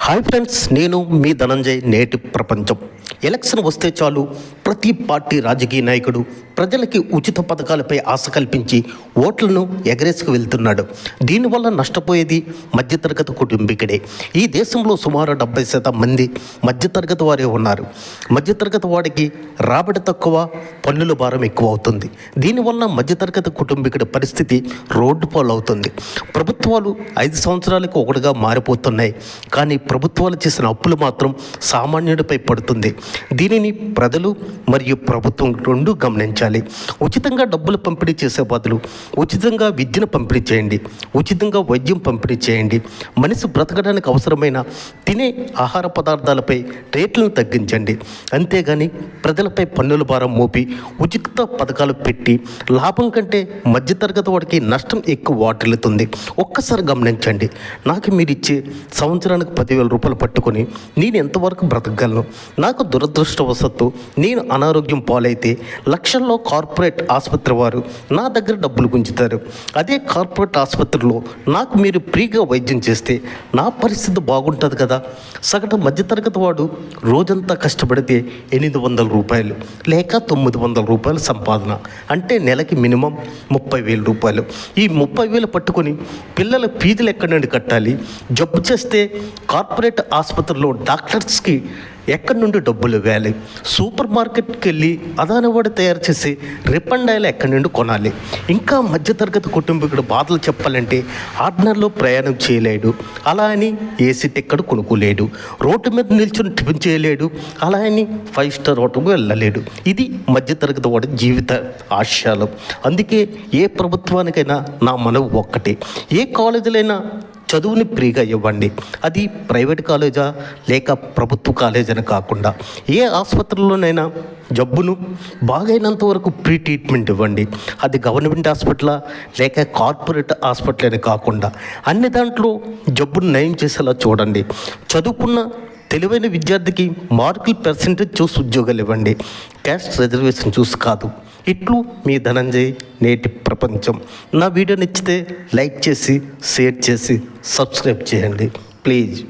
Hi friends నేను మీ ధనంజయ్ నేటి ప్రపంచం. ఎలక్షన్ వస్తే చాలు ప్రతి పార్టీ రాజకీయ నాయకుడు ప్రజలకి ఉచిత పథకాలపై ఆశ కల్పించి ఓట్లను ఎగరేసుకు వెళ్తున్నాడు. దీనివల్ల నష్టపోయేది మధ్యతరగతి కుటుంబీకుడే. ఈ దేశంలో సుమారు డెబ్బై శాతం మంది మధ్యతరగతి వారే ఉన్నారు. మధ్యతరగతి వాడికి రాబడి తక్కువ పన్నుల భారం ఎక్కువ అవుతుంది దీనివల్ల మధ్యతరగతి కుటుంబీకుడి పరిస్థితి రోడ్డు పాలవుతుంది. ప్రభుత్వాలు ఐదు సంవత్సరాలకు ఒకటిగా మారిపోతున్నాయి. కానీ ప్రభుత్వాలు చేసిన అప్పులు మాత్రం సామాన్యుడిపై పడుతుంది. దీనిని ప్రజలు మరియు ప్రభుత్వం రెండు గమనించాలి. ఉచితంగా డబ్బులు పంపిణీ చేసే బదులు ఉచితంగా విద్యను పంపిణీ చేయండి. ఉచితంగా వైద్యం పంపిణీ చేయండి. మనిషి బ్రతకడానికి అవసరమైన తినే ఆహార పదార్థాలపై రేట్లను తగ్గించండి. అంతేగాని ప్రజలపై పన్నుల భారం మోపి ఉచిత పథకాలు పెట్టి లాభం కంటే మధ్యతరగతి వాడికి నష్టం ఎక్కువ వాటిల్లుతుంది. ఒక్కసారి గమనించండి. నాకు మీరు ఇచ్చే సంవత్సరానికి పదివేల రూపాయలు పట్టుకొని నేను ఎంతవరకు బ్రతకగలను? నాకు దురదృష్టవశత్తు నేను అనారోగ్యం పాలైతే లక్షల్లో కార్పొరేట్ ఆసుపత్రి వారు నా దగ్గర డబ్బులు గుంజుతారు. అదే కార్పొరేట్ ఆసుపత్రిలో నాకు మీరు ఫ్రీగా వైద్యం చేస్తే నా పరిస్థితి బాగుంటుంది కదా. సగటు మధ్యతరగతి వాడు రోజంతా కష్టపడితే ఎనిమిది వందల రూపాయలు లేక తొమ్మిది వందల రూపాయలు సంపాదన. అంటే నెలకి మినిమం ముప్పై వేల రూపాయలు. ఈ ముప్పై వేలు పట్టుకొని పిల్లల ఫీజులు ఎక్కడి నుండి కట్టాలి? జబ్బు చేస్తే కార్పొరేట్ ఆసుపత్రిలో డాక్టర్స్కి ఎక్కడి నుండి డబ్బులు ఇవ్వాలి? సూపర్ మార్కెట్కి వెళ్ళి అదానవాడు తయారు చేసి రిఫండ్ ఎక్కడి నుండి కొనాలి? ఇంకా మధ్యతరగతి కుటుంబీకుడు బాధలు చెప్పాలంటే ఆర్డినర్లో ప్రయాణం చేయలేడు. అలా అని ఏసీ టిక్కెట్ కొనుక్కోలేడు. రోడ్డు మీద నిల్చుని టిఫిన్ చేయలేడు. అలా అని ఫైవ్ స్టార్ హోటల్కు వెళ్ళలేడు. ఇది మధ్యతరగతి వాడి జీవిత ఆశయాలు. అందుకే ఏ ప్రభుత్వానికైనా నా మనవి ఒక్కటే. ఏ కాలేజీలైనా చదువుని ఫ్రీగా ఇవ్వండి. అది ప్రైవేట్ కాలేజా? లేక ప్రభుత్వ కాలేజ్ అని కాకుండా. ఏ ఆసుపత్రిలోనైనా జబ్బును బాగైనంత వరకు ఫ్రీ ట్రీట్మెంట్ ఇవ్వండి. అది గవర్నమెంట్ హాస్పిటలా? లేక కార్పొరేట్ హాస్పిటల్ అని కాకుండా. అన్ని దాంట్లో జబ్బును నయం చేసేలా చూడండి. చదువుకున్న తెలివైన విద్యార్థికి మార్కులు పర్సెంటేజ్ చూసి ఉద్యోగాలు ఇవ్వండి. క్యాస్ట్ రిజర్వేషన్ చూసి కాదు. ఇట్లు మీ ధనంజయ్ నేటి ప్రపంచం. నా వీడియో నచ్చితే లైక్ చేసి షేర్ చేసి సబ్స్క్రైబ్ చేయండి. ప్లీజ్.